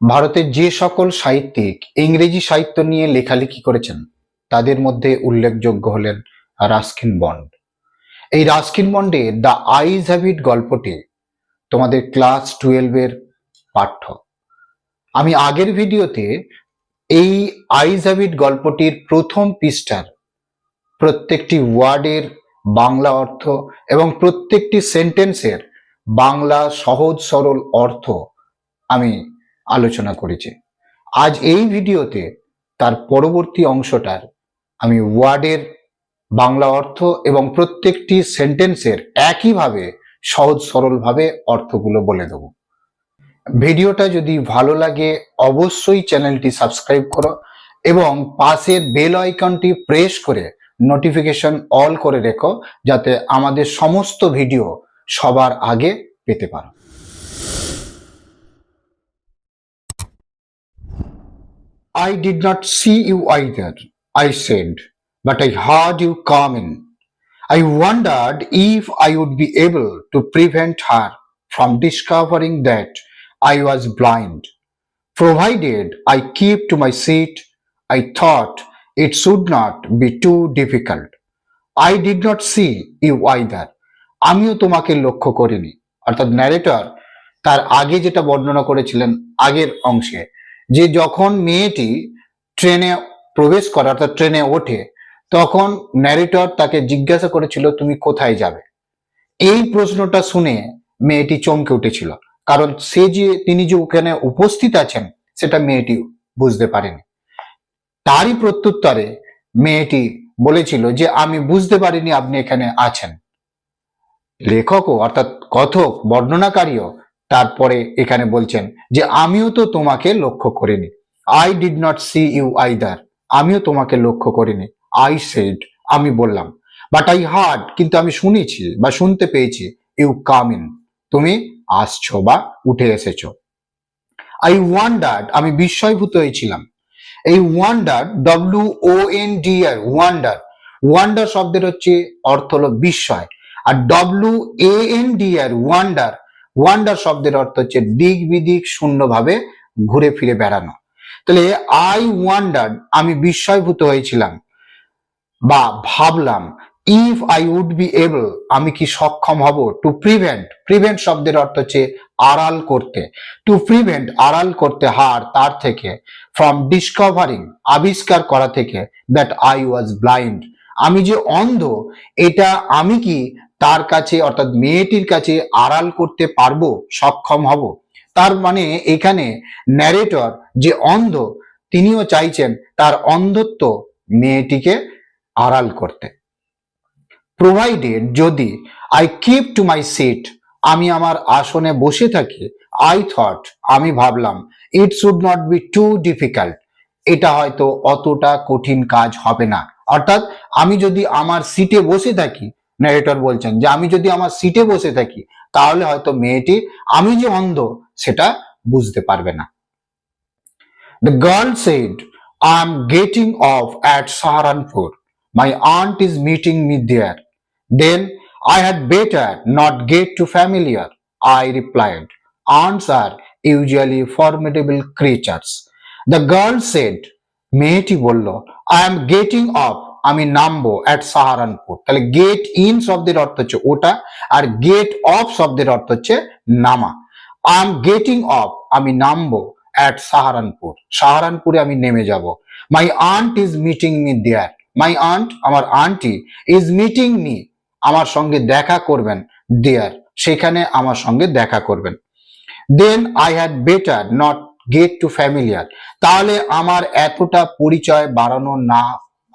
ভারতের যে সকল সাহিত্যিক ইংরেজি সাহিত্য নিয়ে লেখালেখি করেছেন, তাদের মধ্যে উল্লেখযোগ্য হলেন রাস্কিন বন্ড। এই রাস্কিন বন্ডে দ্য আইজ হ্যাবিট গল্পটি তোমাদের ক্লাস টুয়েলভের পাঠ্য। আমি আগের ভিডিওতে এই আইজ হ্যাবিট গল্পটির প্রথম পৃষ্ঠার প্রত্যেকটি ওয়ার্ডের বাংলা অর্থ এবং প্রত্যেকটি সেন্টেন্সের বাংলা সহজ সরল অর্থ আমি আলোচনা করেছি। আজ এই ভিডিওতে তার পরবর্তী অংশটার আমি ওয়ার্ডের বাংলা অর্থ এবং প্রত্যেকটি সেন্টেন্সের একইভাবে সহজ সরলভাবে অর্থগুলো বলে দেব। ভিডিওটা যদি ভালো লাগে অবশ্যই চ্যানেলটি সাবস্ক্রাইব করো এবং পাশের বেল আইকনটি প্রেস করে নোটিফিকেশন অল করে রেখো যাতে আমাদের সমস্ত ভিডিও সবার আগে পেতে পারো। I did not see you either, I said, but I heard you coming. I wondered if I would be able to prevent her from discovering that I was blind. Provided I keep to my seat, I thought it should not be too difficult. I did not see you either. আমিও তোমাকে লক্ষ্য করিনি অর্থাৎ narrator তার আগে যেটা বর্ণনা করেছিলেন আগের অংশে যে যখন মেয়েটি ট্রেনে প্রবেশ করে, অর্থাৎ ট্রেনে ওঠে, তখন ন্যারেটর তাকে জিজ্ঞাসা করেছিল, তুমি কোথায় যাবে? এই প্রশ্নটা শুনে মেয়েটি চমকে উঠেছিল। কারণ সে যে, তিনি যে ওখানে উপস্থিত আছেন, সেটা মেয়েটি বুঝতে পারেনি। তারই প্রত্যুত্তরে মেয়েটি বলেছিল যে, আমি বুঝতে পারিনি আপনি এখানে আছেন। লেখকও, অর্থাৎ কথক, বর্ণনাকারীও তারপরে এখানে বলছেন যে, আমিও তো তোমাকে লক্ষ্য করিনি। I did not see you either আমিও তোমাকে লক্ষ্য করিনি। আই সেড আমি বললাম। বাট আই হার্ড কিন্তু আমি শুনেছি বা শুনতে পেয়েছি ইউ কাম ইন তুমি আসছো বা উঠে এসেছ। আই ওয়ান্ডার্ড আমি বিস্ময়ভূত হয়েছিলাম। এই wonder W O N D E wonder wonder শব্দের হচ্ছে অর্থ হলো বিস্ময়। আর W A N D E wonder wonder শব্দের অর্থ হচ্ছে দিক বিদিক শূন্যভাবে ঘুরে ফিরে বেড়ানো। তাহলে আই ওয়ান্ডার আমি বিস্ময়ভূত হয়েছিলাম বা ভাবলাম if I would be able আমি কি সক্ষম হব? টু প্রিভেন্ট প্রিভেন্ট শব্দের অর্থ হচ্ছে আড়াল করতে। টু প্রিভেন্ট আড়াল করতে হার তার থেকে ফ্রম ডিসকভারিং আবিষ্কার করা থেকে দ্যাট আই ওয়াজ ব্লাইন্ড আমি যে অন্ধ, এটা আমি কি তার কাছে অর্থাৎ মেয়েটির কাছে আড়াল করতে পারব, সক্ষম হব। তার মানে এখানে ন্যারেটর যে অন্ধ, তিনিও চাইছেন তার অন্ধত্ব মেয়েটিকে আড়াল করতে। প্রোভাইডেড যদি I keep to my seat আমি আমার আসনে বসে থাকি আই থট আমি ভাবলাম it should not be too difficult এটা হয়তো অতটা কঠিন কাজ হবে না। অর্থাৎ আমি যদি আমার সিটে বসে থাকি ন্যারেটর বলছেন যে আমি যদি আমার সিটে বসে থাকি, তাহলে হয়তো মেয়েটি আমি যে অন্ধ, সেটা বুঝতে পারবে না। The girl said I am getting off at Saharanpur my aunt is meeting me there then I had better not get too familiar I replied aunts are usually formidable creatures the girl said মেয়েটি বলল I am getting of আমি নামবো at Saharanpur তাহলে get in শব্দের অর্থ হচ্ছে ওটা, আর gate of শব্দের অর্থ হচ্ছে নামা। আই এম গেটিং অফ আমি নামবো অ্যাট সাহারানপুর সাহারানপুরে আমি নেমে যাব। My aunt is meeting me there my aunt আমার আন্টি ইজ মিটিং মি আমার সঙ্গে দেখা করবেন দেয়ার সেখানে আমার সঙ্গে দেখা করবেন। Then I had better not get too familiar তাহলে আমার এতটা পরিচয় বাড়ানো না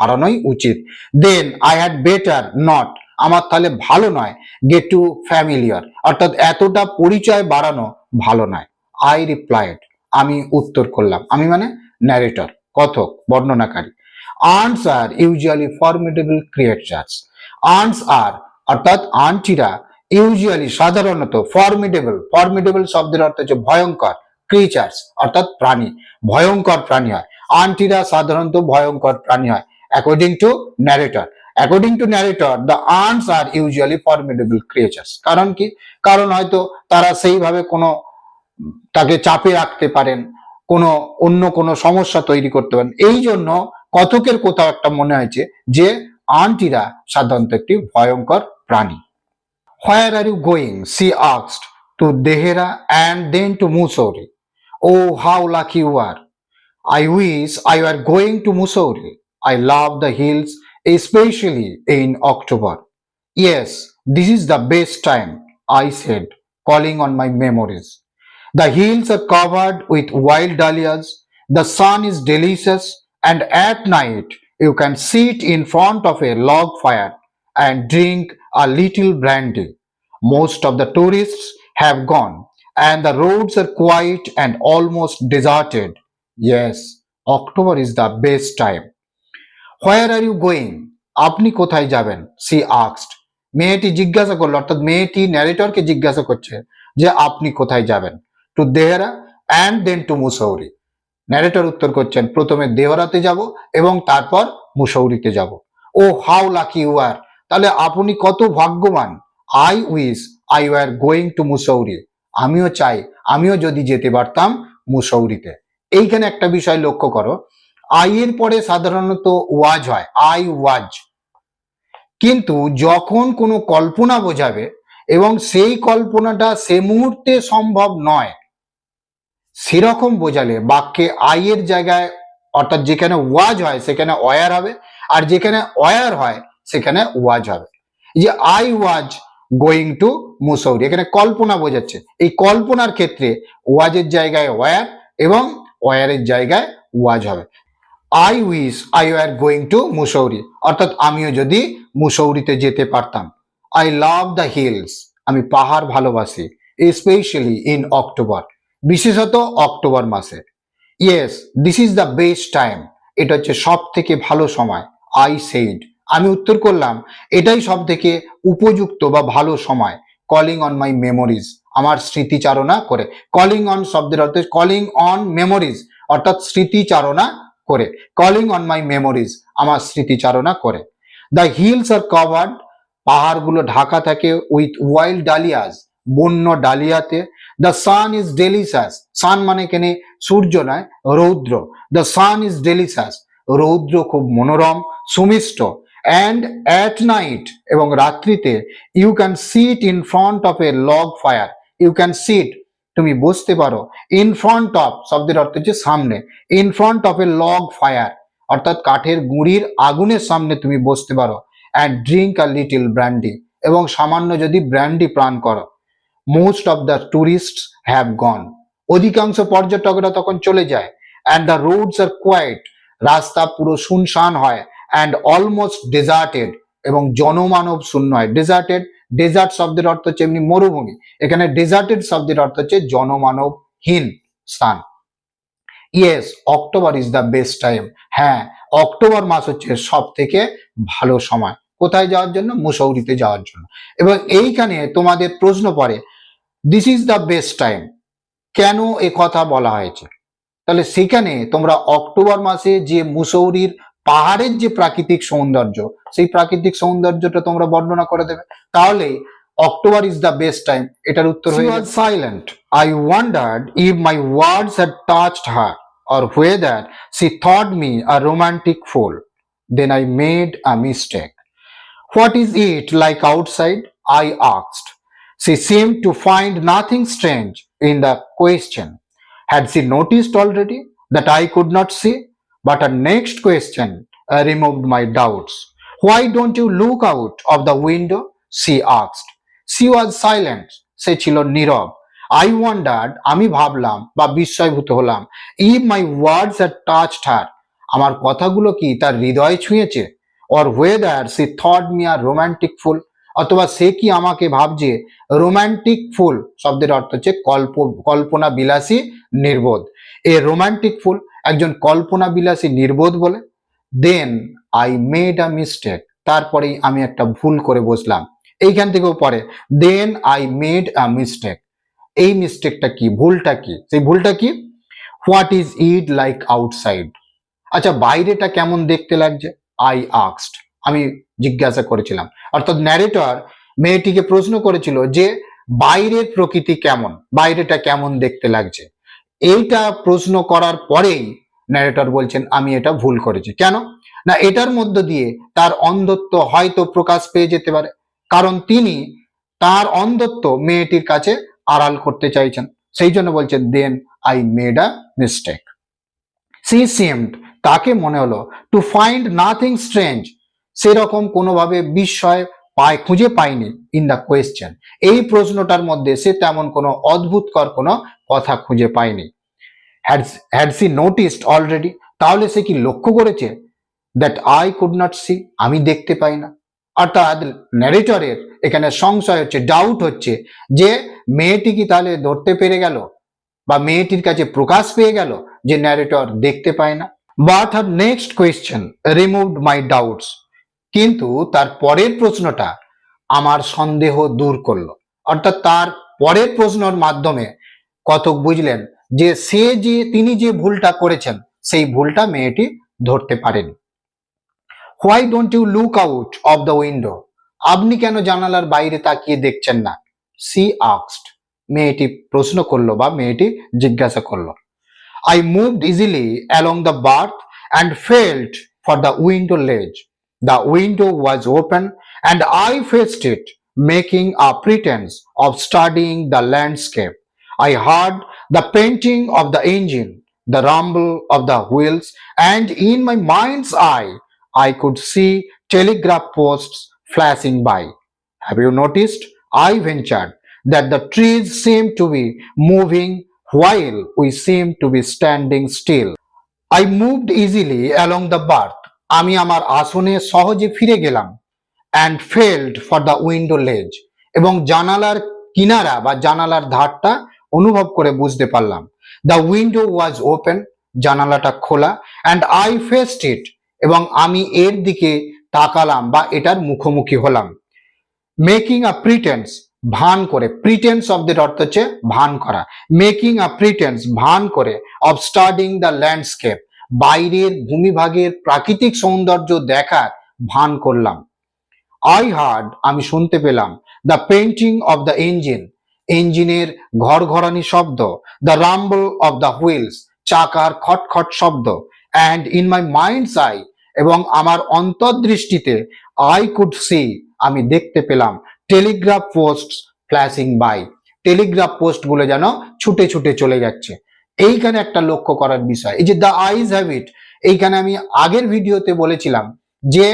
বাড়ানোই উচিত। Then I had better not আমার তাহলে ভালো নয়। গেট টু ফ্যামিলিয়ার অর্থাৎ এতটা পরিচয় বাড়ানো ভালো নয়। আই রিপ্লাইড আমি উত্তর করলাম। আমি মানে ন্যারেটর কথক, বর্ণনাকারী। আর্নস আর ইউজুয়ালি ফর্মিডেবল ক্রিয়েচার্স আর্নস আর অর্থাৎ আন্টিরা ইউজুয়ালি সাধারণত ফর্মিডেবল ফর্মিডেবল শব্দের অর্থ হচ্ছে ভয়ঙ্কর। ক্রিচার্স অর্থাৎ প্রাণী। ভয়ঙ্কর প্রাণী হয়। আন্টিরা সাধারণত ভয়ঙ্কর প্রাণী হয়। According to narrator according to narrator the earns are usually formidable creatures কারণ কি? কারণ হয়তো তারা সেইভাবে কোনো, তাকে চাপে রাখতে পারেন, কোনো, অন্য কোনো সমস্যা তৈরি করতে পারেন। এই জন্য কথকের কোথাও একটা মনে হয়েছে যে, আন্টিরা সাধারণত একটি ভয়ঙ্কর প্রাণী। Where are you going she আক্সড to Dehra and then to Mussoorie oh how lucky you are I wish I were going to Mussoorie. I love the hills, especially in October. Yes, this is the best time, I said, calling on my memories. The hills are covered with wild dahlias, the sun is delicious, and at night you can sit in front of a log fire and drink a little brandy. Most of the tourists have gone, and the roads are quiet and almost deserted. Yes, October is the best time. Where are you going আপনি কোথায় যাবেন? C আক্সড মেয়েটি জিজ্ঞাসা করল, অর্থাৎ মেয়েটি ন্যারেটরকে জিজ্ঞাসা করছে যে আপনি কোথায় যাবেন? To Dehra and then to Mussoorie narrator উত্তর করছেন, প্রথমে দেহরাতে যাব এবং তারপর মুসৌরিতে যাব। Oh how lucky you are তাহলে আপনি কত ভাগ্যবান। I wish I were going to Mussoorie আমিও চাই, আমিও যদি যেতে পারতাম মুসৌরিতে এইখানে একটা বিষয় লক্ষ্য করো আই এর পরে সাধারণত ওয়াজ হয়, আই ওয়াজ। কিন্তু যখন কোনো কল্পনা বোঝাবে এবং সেই কল্পনাটা সে মুহূর্তে সম্ভব নয়, সেরকম বোঝালে বাক্যে আই এর জায়গায়, অর্থাৎ যেখানে ওয়াজ হয় সেখানে অয়ার হবে, আর যেখানে অয়ার হয় সেখানে ওয়াজ হবে। যে I was going to Mussoorie, এখানে কল্পনা বোঝাচ্ছে। এই কল্পনার ক্ষেত্রে ওয়াজের জায়গায় ওয়ার এবং ওয়ারের জায়গায় ওয়াজ হবে। I wish I were going to Mussoorie অর্থাৎ আমিও যদি মুসৌরিতে যেতে পারতাম। আই লাভ দ্য হিলস আমি পাহাড় ভালোবাসি স্পেশালি ইন অক্টোবর বিশেষত অক্টোবর মাসে। Yes this is the best time এটা হচ্ছে সব থেকে ভালো সময়। আই সেইড আমি উত্তর করলাম, এটাই সব থেকে উপযুক্ত বা ভালো সময়। কলিং অন মাই মেমোরিজ আমার স্মৃতিচারণা করে। কলিং অন শব্দের অর্থ কলিং অন মেমোরিজ অর্থাৎ স্মৃতিচারণা করে। কলিং অন মাই মেমোরিজ আমার স্মৃতিচারণা করে। দ্য হিলস আর কভার্ড পাহাড়গুলো ঢাকা থাকে উইথ ওয়াইল্ড ডালিয়াস বন্য ডালিয়াতে। The sun is delicious sun মানে কেনে? সূর্য নয়, রৌদ্র। দ্য সান ইজ ডেলিশাস রৌদ্র খুব মনোরম, সুমিষ্ট। অ্যান্ড অ্যাট নাইট এবং রাত্রিতে you can sit in front of a log fire you can sit তুমি বসতে পারো ইন ফ্রন্ট অফ শব্দের অর্থ হচ্ছে সামনে in front of a log fire অর্থাৎ কাঠের গুঁড়ির আগুনের সামনে তুমি বসতে পারো and drink a little brandy এবং সামান্য যদি ব্র্যান্ডি পান করো most of the tourists have gone অধিকাংশ পর্যটকরা তখন চলে যায় and the roads are quiet রাস্তা পুরো শুনশান হয় অ্যান্ড অলমোস্ট ডেজার্টেড এবং জনমানব শূন্য হয়। ডেজার্টেড ডেজার্ট শব্দের অর্থ হচ্ছে এমনি মরুভূমি। এখানে ডেজার্টেড শব্দের অর্থ হচ্ছে জনমানবহীন স্থান। Yes October is the best time হ্যাঁ অক্টোবর মাস হচ্ছে সব থেকে ভালো সময়। কোথায় যাওয়ার জন্য? মুসৌরিতে যাওয়ার জন্য। এবং এইখানে তোমাদের প্রশ্ন পড়ে this is the best time কেন এ কথা বলা হয়েছে? তাহলে সেখানে তোমরা অক্টোবর মাসে যে মুসৌরির পাহাড়ের যে প্রাকৃতিক সৌন্দর্য সেই প্রাকৃতিক সৌন্দর্যটা তোমরা বর্ণনা করে দেবে তাহলে October is the best time এটার উত্তর হয়ে silent I wondered if my words had touched her or whether she thought me a romantic fool. Then I made a mistake. What is it like outside? I asked. She seemed to find nothing strange in the question. Had she noticed already that I could not see? But her next question uh, removed my doubts. Why don't you look out of the window? She asked. She was silent. সে ছিল নীরব I wondered আমি ভাবলাম বা বিস্ময়ভূত হলাম if my words are touch her আমার কথাগুলো কি তার হৃদয় ছুঁয়েছে or whether she thought me are romantic fool অথবা সে কি আমাকে ভাবছে রোমান্টিক ফুল শব্দের অর্থ হচ্ছে কল্প কল্পনা বিলাসী নির্বোধ এ রোমান্টিক ফুল একজন কল্পনা বিলাসী নির্বোধ বলে then I made a mistake তারপরেই আমি একটা ভুল করে বসলাম। এইখান থেকেও পরে then I made a mistake এই মিস্টেকটা কি? ভুলটা কি? সেই ভুলটা কি? What is it like outside আচ্ছা বাইরেটা কেমন দেখতে লাগছে? আই আক্সড আমি জিজ্ঞাসা করেছিলাম। অর্থাৎ ন্যারেটর মেয়েটিকে প্রশ্ন করেছিল যে, বাইরের প্রকৃতি কেমন? বাইরেটা কেমন দেখতে লাগছে? এইটা প্রশ্ন করার পরেই ন্যারেটর বলছেন, আমি এটা ভুল করেছি। কেন? না, এটার মধ্য দিয়ে তার অন্ধত্ব হয়তো প্রকাশ পেয়ে যেতে পারে। কারণ তিনি তার অন্ধত্ব মেয়েটির কাছে আড়াল করতে চাইছেন। সেই জন্য বলছেন then I made a mistake she seemed তাকে মনে হলো টু ফাইন্ড নাথিং স্ট্রেঞ্জ সেরকম কোনোভাবে বিস্ময় পায়, খুঁজে পায়নি ইন দ্য কোয়েশ্চেন এই প্রশ্নটার মধ্যে সে তেমন কোনো অদ্ভুতকর কোনো কথা খুঁজে পায়নি। হ্যাড সি নোটিসড অলরেডি তাহলে সে কি লক্ষ্য করেছে that I could not see আমি দেখতে পাই না। অর্থাৎ ন্যারেটরের এখানে সংশয় হচ্ছে ডাউট হচ্ছে যে মেয়েটি কি তাহলে ধরতে পেরে গেল বা মেয়েটির কাছে প্রকাশ পেয়ে গেল যে ন্যারেটর দেখতে পায় না? But her next question removed my doubts কিন্তু তার পরের প্রশ্নটা আমার সন্দেহ দূর করল। অর্থাৎ তার পরের প্রশ্নর মাধ্যমে কতক বুঝলেন যে সে যে তিনি যে ভুলটা করেছেন সেই ভুলটা মেয়েটি ধরতে পারেনি why don't you look out of the window আপনি কেন জানালার বাইরে তাকিয়ে দেখছেন না সি আক্সড মেয়েটি প্রশ্ন করল বা মেয়েটি জিজ্ঞাসা করল I moved easily along the berth and felt for the window ledge. The window was open and I faced it, making a pretense of studying the landscape. I heard the painting of the engine, the rumble of the wheels, and in my mind's eye, I could see telegraph posts flashing by. Have you noticed? I ventured that the trees seemed to be moving while we seemed to be standing still. I moved easily along the berth. আমি আমার আসনে সহজে ফিরে গেলাম and felt for the window ledge এবং জানালার কিনারা বা জানালার ধারটা অনুভব করে বুঝতে পারলাম। দ্য উইন্ডো ওয়াজ ওপেন জানালাটা খোলা অ্যান্ড আই ফেস্ট ইট এবং আমি এর দিকে তাকালাম বা এটার মুখোমুখি হলাম। মেকিং আ প্রিটেন্স ভান করে প্রিটেন্স শব্দের অর্থ হচ্ছে ভান করা। মেকিং আ প্রিটেন্স ভান করে অব স্টাডিং দ্য ল্যান্ডস্কেপ বাইরের ভূমিভাগের প্রাকৃতিক সৌন্দর্য দেখার ভান করলাম। আই হার্ড আমি শুনতে পেলাম the panting of the engine ইঞ্জিনের ঘরঘরানি শব্দ the rumble of the wheels চাকার খটখট শব্দ and in my mind's eye এবং আমার অন্তর্দৃষ্টিতে আই কুড সি আমি দেখতে পেলাম telegraph post flashing by telegraph পোস্টগুলো যেন ছুটে ছুটে চলে যাচ্ছে। এইখানে একটা লক্ষ্য করার বিষয়, এই যে দ্য আইজ হ্যাবিট এইখানে আমি আগের ভিডিওতে বলেছিলাম যে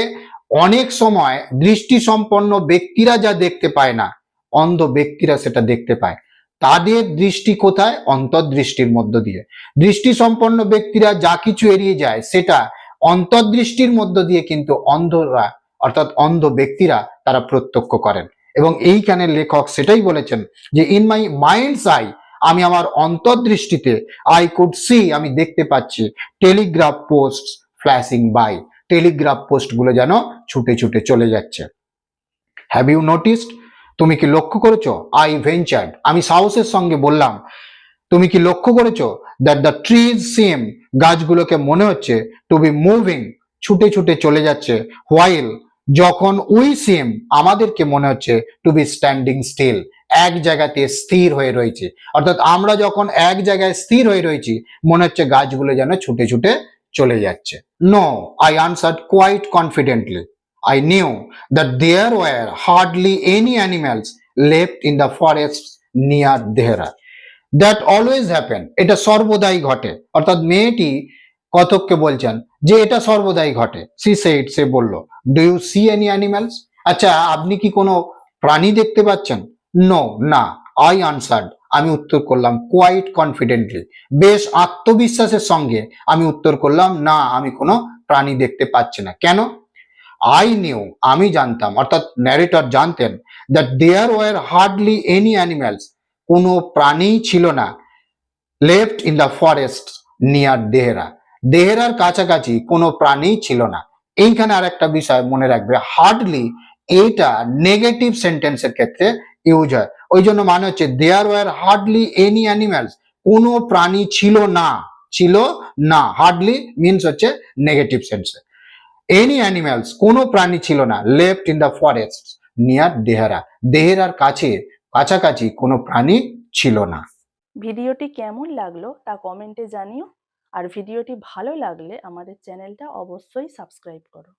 অনেক সময় দৃষ্টি সম্পন্ন ব্যক্তিরা যা দেখতে পায় না অন্ধ ব্যক্তিরা সেটা দেখতে পায়। তাদের দৃষ্টি কোথায়? অন্তর্দৃষ্টির মধ্য দিয়ে। দৃষ্টি সম্পন্ন ব্যক্তিরা যা কিছু এড়িয়ে যায়, সেটা অন্তর্দৃষ্টির মধ্য দিয়ে কিন্তু অন্ধরা, অর্থাৎ অন্ধ ব্যক্তিরা তারা প্রত্যক্ষ করেন। এবং এইখানে লেখক সেটাই বলেছেন যে ইন মাই মাইন্ডস আই আমি আমার অন্তর্দৃষ্টিতে আই কুড সি আমি দেখতে পাচ্ছি telegraph post flashing by telegraph পোস্টগুলো যেন ছুটে ছুটে চলে যাচ্ছে। হ্যাভ ইউ নোটিসড তুমি কি লক্ষ্য করেছ? আই ভেঞ্চার্ড আমি সাহসের সঙ্গে বললাম, তুমি কি লক্ষ্য করেছ দ্যাট দ্য ট্রিজ সিম গাছগুলোকে মনে হচ্ছে টু বি মুভিং ছুটে ছুটে চলে যাচ্ছে হোয়াইল যখন উই সিম আমাদেরকে মনে হচ্ছে টু বি স্ট্যান্ডিং স্টিল এক জায়গাতে স্থির হয়ে রয়েছে। অর্থাৎ আমরা যখন এক জায়গায় স্থির হয়ে রয়েছি, মনে হচ্ছে গাছগুলো যেন ছুটে ছুটে চলে যাচ্ছে। No I answered quite confidently I knew that there were hardly any animals left in the forests near Dehra. That always happen. এটা সর্বদাই ঘটে। অর্থাৎ মেয়েটি কতককে বলছেন যে এটা সর্বদাই ঘটে। সি সেড সে বলল do you see any animals আচ্ছা আপনি কি কোনো প্রাণী দেখতে পাচ্ছেন? নো না। আই আনসার্ড আমি উত্তর করলাম কোয়াইট কনফিডেন্টলি বেশ আত্মবিশ্বাসের সঙ্গে আমি উত্তর করলাম, না, আমি কোনো প্রাণী দেখতে পাচ্ছি না। কেন? আই নিউ আমি জানতাম, অর্থাৎ ন্যারেটর জানতেন that there were hardly any animals কোনো প্রাণী ছিল না left in the forest near Dehra দেহেরার কাছাকাছি কোনো প্রাণী ছিল না। এইখানে আর একটা বিষয় মনে রাখবে হার্ডলি এইটা নেগেটিভ সেন্টেন্সের ক্ষেত্রে ইউজ হয়। ওই জন্য মানে হচ্ছে there were hardly any animals কোনো প্রাণী ছিল না ছিল না। হার্ডলি মিনস হচ্ছে নেগেটিভ সেন্সে এনি অ্যানিম্যালস কোনো প্রাণী ছিল না left in the forest near Dehra দেহেরার কাছে, কাছাকাছি কোনো প্রাণী ছিল না। ভিডিওটি কেমন লাগল তা কমেন্টে জানিও। আর ভিডিওটি ভালো লাগলে আমাদের চ্যানেলটা অবশ্যই সাবস্ক্রাইব করো।